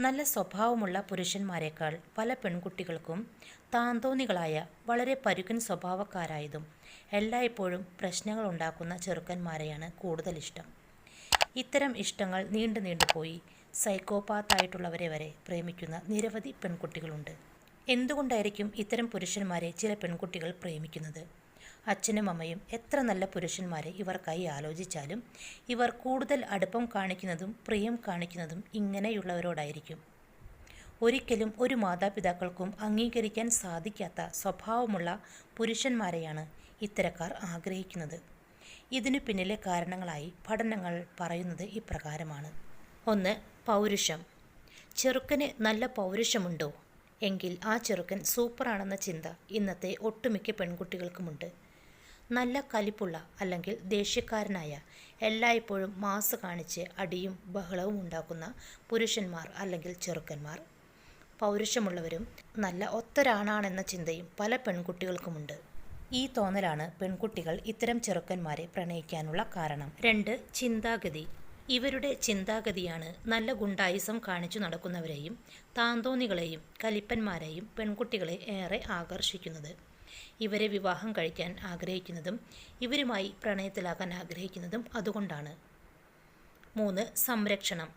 നല്ല സ്വഭാവമുള്ള പുരുഷന്മാരെക്കാൾ പല പെൺകുട്ടികൾക്കും താന്തോന്നികളായ വളരെ പരുക്കൻ സ്വഭാവക്കാരായതും എല്ലായ്പ്പോഴും പ്രശ്നങ്ങൾ ഉണ്ടാക്കുന്ന ചെറുക്കന്മാരെയാണ് കൂടുതൽ ഇഷ്ടം. ഇത്തരം ഇഷ്ടങ്ങൾ നീണ്ടു നീണ്ടുപോയി സൈക്കോപാത്തായിട്ടുള്ളവരെ വരെ പ്രേമിക്കുന്ന നിരവധി പെൺകുട്ടികളുണ്ട്. എന്തുകൊണ്ടായിരിക്കും ഇത്തരം പുരുഷന്മാരെ ചില പെൺകുട്ടികൾ പ്രേമിക്കുന്നത്? അച്ഛനും അമ്മയും എത്ര നല്ല പുരുഷന്മാരെ ഇവർക്കായി ആലോചിച്ചാലും ഇവർ കൂടുതൽ അടുപ്പം കാണിക്കുന്നതും പ്രിയം കാണിക്കുന്നതും ഇങ്ങനെയുള്ളവരോടായിരിക്കും. ഒരിക്കലും ഒരു മാതാപിതാക്കൾക്കും അംഗീകരിക്കാൻ സാധിക്കാത്ത സ്വഭാവമുള്ള പുരുഷന്മാരെയാണ് ഇത്തരക്കാർ ആഗ്രഹിക്കുന്നത്. ഇതിനു പിന്നിലെ കാരണങ്ങളായി പഠനങ്ങൾ പറയുന്നത് ഇപ്രകാരമാണ്. ഒന്ന് പൗരുഷം. ചെറുക്കന് നല്ല പൗരുഷമുണ്ടോ? എങ്കിൽ ആ ചെറുക്കൻ സൂപ്പറാണെന്ന ചിന്ത ഇന്നത്തെ ഒട്ടുമിക്ക പെൺകുട്ടികൾക്കുമുണ്ട്. നല്ല കലിപ്പുള്ള അല്ലെങ്കിൽ ദേഷ്യക്കാരനായ എല്ലായ്പ്പോഴും മാസ് കാണിച്ച് അടിയും ബഹളവും ഉണ്ടാക്കുന്ന പുരുഷന്മാർ അല്ലെങ്കിൽ ചെറുക്കന്മാർ. പൗരുഷമുള്ളവരും നല്ല ഒത്തരാണാണെന്ന ചിന്തയും പല പെൺകുട്ടികൾക്കുമുണ്ട്. ഈ തോന്നലാണ് പെൺകുട്ടികൾ ഇത്തരം ചെറുക്കന്മാരെ പ്രണയിക്കാനുള്ള കാരണം. രണ്ട് ചിന്താഗതി. ഇവരുടെ ചിന്താഗതിയാണ് നല്ല ഗുണ്ടായിസം കാണിച്ചു നടക്കുന്നവരെയും താന്തോന്നികളെയും കലിപ്പന്മാരെയും പെൺകുട്ടികളെ ഏറെ ആകർഷിക്കുന്നത്. ഇവരെ വിവാഹം കഴിക്കാൻ ആഗ്രഹിക്കുന്നതും ഇവരുമായി പ്രണയത്തിലാകാൻ ആഗ്രഹിക്കുന്നതും അതുകൊണ്ടാണ്. മൂന്ന് സംരക്ഷണം.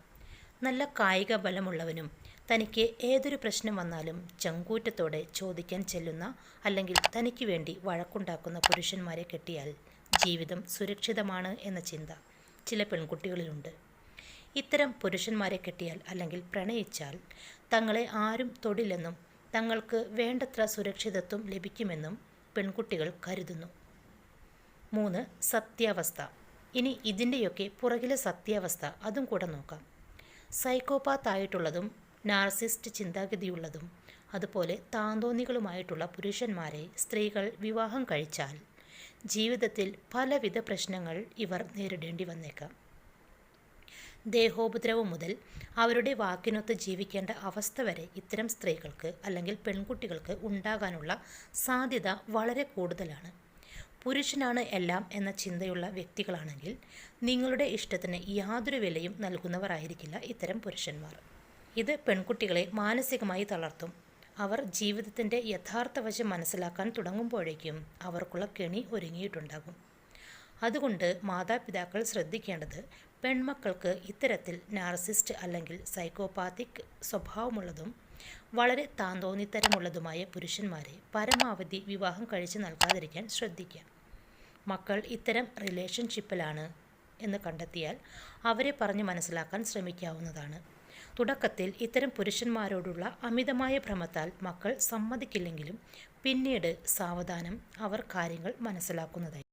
നല്ല കായിക ബലമുള്ളവനും തനിക്ക് ഏതൊരു പ്രശ്നം വന്നാലും ചങ്കൂറ്റത്തോടെ ചോദിക്കാൻ ചെല്ലുന്ന അല്ലെങ്കിൽ തനിക്ക് വേണ്ടി വഴക്കുണ്ടാക്കുന്ന പുരുഷന്മാരെ കെട്ടിയാൽ ജീവിതം സുരക്ഷിതമാണ് എന്ന ചിന്ത ചില പെൺകുട്ടികളിലുണ്ട്. ഇത്തരം പുരുഷന്മാരെ കെട്ടിയാൽ അല്ലെങ്കിൽ പ്രണയിച്ചാൽ തങ്ങളെ ആരും തൊടില്ലെന്നും തങ്ങൾക്ക് വേണ്ടത്ര സുരക്ഷിതത്വം ലഭിക്കുമെന്നും പെൺകുട്ടികൾ കരുതുന്നു. മൂന്ന് സത്യാവസ്ഥ. ഇനി ഇതിന്റെയൊക്കെ പുറകിലെ സത്യാവസ്ഥ അതും കൂടെ നോക്കാം. സൈക്കോപാത്ത് ആയിട്ടുള്ളതും നാർസിസ്റ്റ് ചിന്താഗതിയുള്ളതും അതുപോലെ താന്തോന്നികളുമായിട്ടുള്ള പുരുഷന്മാരെ സ്ത്രീകൾ വിവാഹം കഴിച്ചാൽ ജീവിതത്തിൽ പലവിധ പ്രശ്നങ്ങൾ ഇവർ നേരിടേണ്ടി വന്നേക്കാം. ദേഹോപദ്രവം മുതൽ അവരുടെ വാക്കിനൊത്ത് ജീവിക്കേണ്ട അവസ്ഥ വരെ ഇത്തരം സ്ത്രീകൾക്ക് അല്ലെങ്കിൽ പെൺകുട്ടികൾക്ക് ഉണ്ടാകാനുള്ള സാധ്യത വളരെ കൂടുതലാണ്. പുരുഷനാണ് എല്ലാം എന്ന ചിന്തയുള്ള വ്യക്തികളാണെങ്കിൽ നിങ്ങളുടെ ഇഷ്ടത്തിന് യാതൊരു വിലയും നൽകുന്നവരായിരിക്കില്ല ഇത്തരം പുരുഷന്മാർ. ഇത് പെൺകുട്ടികളെ മാനസികമായി തളർത്തും. അവർ ജീവിതത്തിന്റെ യഥാർത്ഥ വശം മനസ്സിലാക്കാൻ തുടങ്ങുമ്പോഴേക്കും അവർക്കുള്ള കെണി ഒരുങ്ങിയിട്ടുണ്ടാകും. അതുകൊണ്ട് മാതാപിതാക്കൾ ശ്രദ്ധിക്കേണ്ടത് പെൺമക്കൾക്ക് ഇത്തരത്തിൽ നാർസിസ്റ്റ് അല്ലെങ്കിൽ സൈക്കോപാത്തിക് സ്വഭാവമുള്ളതും വളരെ താന്തോന്നിത്തരമുള്ളതുമായ പുരുഷന്മാരെ പരമാവധി വിവാഹം കഴിച്ച് നൽകാതിരിക്കാൻ ശ്രദ്ധിക്കാം മക്കൾ ഇത്തരം റിലേഷൻഷിപ്പിലാണ് എന്ന് കണ്ടെത്തിയാൽ അവരെ പറഞ്ഞ് മനസ്സിലാക്കാൻ ശ്രമിക്കാവുന്നതാണ്. തുടക്കത്തിൽ ഇത്തരം പുരുഷന്മാരോടുള്ള അമിതമായ ഭ്രമത്താൽ മക്കൾ സമ്മതിക്കില്ലെങ്കിലും പിന്നീട് സാവധാനം അവർ കാര്യങ്ങൾ മനസ്സിലാക്കുന്നതായി